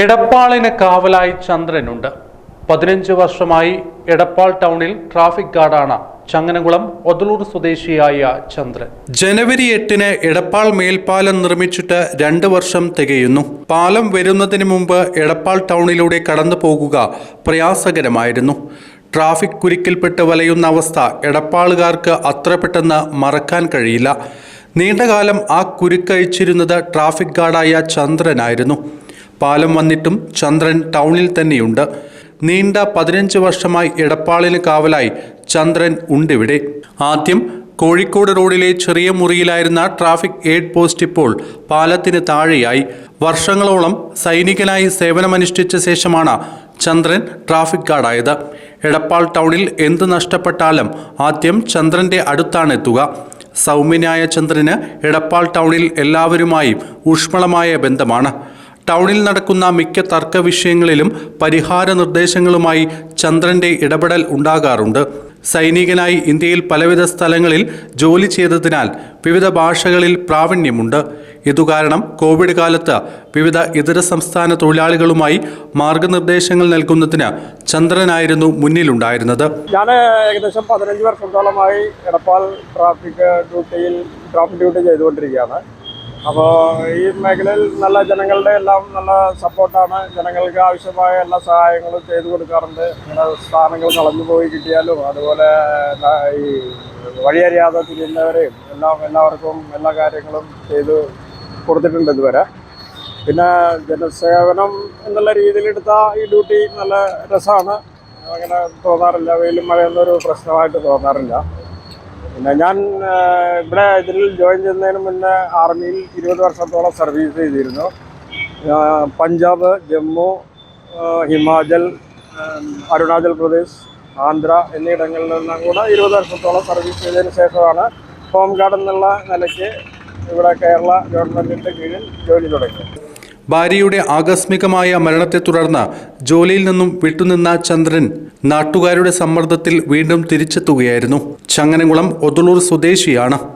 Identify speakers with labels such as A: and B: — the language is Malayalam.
A: എടപ്പാളിന് കാവലായി ചന്ദ്രനുണ്ട്. പതിനഞ്ച് വർഷമായി എടപ്പാൾ ടൗണിൽ ട്രാഫിക് ഗാർഡാണ് ചങ്ങനകുളം ഒതലൂർ സ്വദേശിയായ ചന്ദ്രൻ. ജനുവരി എട്ടിന് എടപ്പാൾ മേൽപ്പാലം നിർമ്മിച്ചിട്ട് രണ്ട് വർഷം തികയുന്നു. പാലം വരുന്നതിന് മുമ്പ് എടപ്പാൾ ടൗണിലൂടെ കടന്നു പോകുക പ്രയാസകരമായിരുന്നു. ട്രാഫിക് കുരുക്കിൽപ്പെട്ട് വലയുന്ന അവസ്ഥ എടപ്പാളുകാർക്ക് അത്ര പെട്ടെന്ന് മറക്കാൻ കഴിയില്ല. നീണ്ടകാലം ആ കുരുക്കഴിച്ചിരുന്നത് ട്രാഫിക് ഗാർഡായ ചന്ദ്രനായിരുന്നു. പാലം വന്നിട്ടും ചന്ദ്രൻ ടൗണിൽ തന്നെയുണ്ട്. നീണ്ട പതിനഞ്ച് വർഷമായി എടപ്പാളിന് കാവലായി ചന്ദ്രൻ ഉണ്ടിവിടെ. ആദ്യം കോഴിക്കോട് റോഡിലെ ചെറിയ മുറിയിലായിരുന്ന ട്രാഫിക് എയ്ഡ് പോസ്റ്റ് ഇപ്പോൾ പാലത്തിന് താഴെയായി. വർഷങ്ങളോളം സൈനികനായി സേവനമനുഷ്ഠിച്ച ശേഷമാണ് ചന്ദ്രൻ ട്രാഫിക് ഗാർഡായത്. എടപ്പാൾ ടൗണിൽ എന്ത് നഷ്ടപ്പെട്ടാലും ആദ്യം ചന്ദ്രന്റെ അടുത്താണ് എത്തുക. സൗമ്യനായ ചന്ദ്രന് എടപ്പാൾ ടൗണിൽ എല്ലാവരുമായും ഊഷ്മളമായ ബന്ധമാണ്. ടൗണിൽ നടക്കുന്ന മിക്ക തർക്ക വിഷയങ്ങളിലും പരിഹാര നിർദ്ദേശങ്ങളുമായി ചന്ദ്രന്റെ ഇടപെടൽ ഉണ്ടാകാറുണ്ട്. സൈനികനായി ഇന്ത്യയിൽ പലവിധ സ്ഥലങ്ങളിൽ ജോലി ചെയ്തതിനാൽ വിവിധ ഭാഷകളിൽ പ്രാവീണ്യമുണ്ട്. ഇതുകാരണം കോവിഡ് കാലത്ത് വിവിധ ഇതര സംസ്ഥാന തൊഴിലാളികളുമായി മാർഗനിർദ്ദേശങ്ങൾ നൽകുന്നതിന് ചന്ദ്രനായിരുന്നു മുന്നിലുണ്ടായിരുന്നത്.
B: ഞാൻ ഏകദേശം പതിനഞ്ച് വർഷത്തോളമായി എടപ്പാൾ ട്രാഫിക് ഡ്യൂട്ടിയിൽ ട്രാഫിക് ഡ്യൂട്ടി ചെയ്തുകൊണ്ടിരിക്കുകയാണ്. അപ്പോൾ ഈ മേഖലയിൽ നല്ല ജനങ്ങളുടെ എല്ലാം നല്ല സപ്പോർട്ടാണ്. ജനങ്ങൾക്ക് ആവശ്യമായ എല്ലാ സഹായങ്ങളും ചെയ്തു കൊടുക്കാറുണ്ട്. ഇങ്ങനെ സ്ഥാനങ്ങൾ കളഞ്ഞു പോയി കിട്ടിയാലും അതുപോലെ ഈ വഴിയറിയാതെ തിരിയുന്നവരെയും എല്ലാം എല്ലാവർക്കും എല്ലാ കാര്യങ്ങളും ചെയ്തു കൊടുത്തിട്ടുണ്ട് ഇതുവരെ. പിന്നെ ജനസേവനം എന്നുള്ള രീതിയിലെടുത്ത ഈ ഡ്യൂട്ടി നല്ല രസമാണ്. അങ്ങനെ തോന്നാറില്ല. വെയിലും മഴയൊന്നും ഒരു പ്രശ്നമായിട്ട് തോന്നാറില്ല. പിന്നെ ഞാൻ ഇവിടെ ഇതിൽ ജോയിൻ ചെയ്യുന്നതിന് മുന്നേ ആർമിയിൽ ഇരുപത് വർഷത്തോളം സർവീസ് ചെയ്തിരുന്നു. പഞ്ചാബ് ജമ്മു ഹിമാചൽ അരുണാചൽ പ്രദേശ് ആന്ധ്ര എന്നിടങ്ങളിൽ നിന്നും കൂടെ ഇരുപത് വർഷത്തോളം സർവീസ് ചെയ്തതിന് ശേഷമാണ് ഹോം ഗാർഡ് എന്നുള്ള നിലയ്ക്ക് ഇവിടെ കേരള ഗവൺമെന്റിന്റെ കീഴിൽ ജോലി തുടങ്ങിയത്.
A: ഭാര്യയുടെ ആകസ്മികമായ മരണത്തെ തുടർന്ന് ജോലിയിൽ നിന്നും വിട്ടുനിന്ന ചന്ദ്രൻ നാട്ടുകാരുടെ സമ്മർദ്ദത്തിൽ വീണ്ടും തിരിച്ചെത്തുകയായിരുന്നു. ചങ്ങനകുളം ഒതുളൂർ സ്വദേശിയാണ്.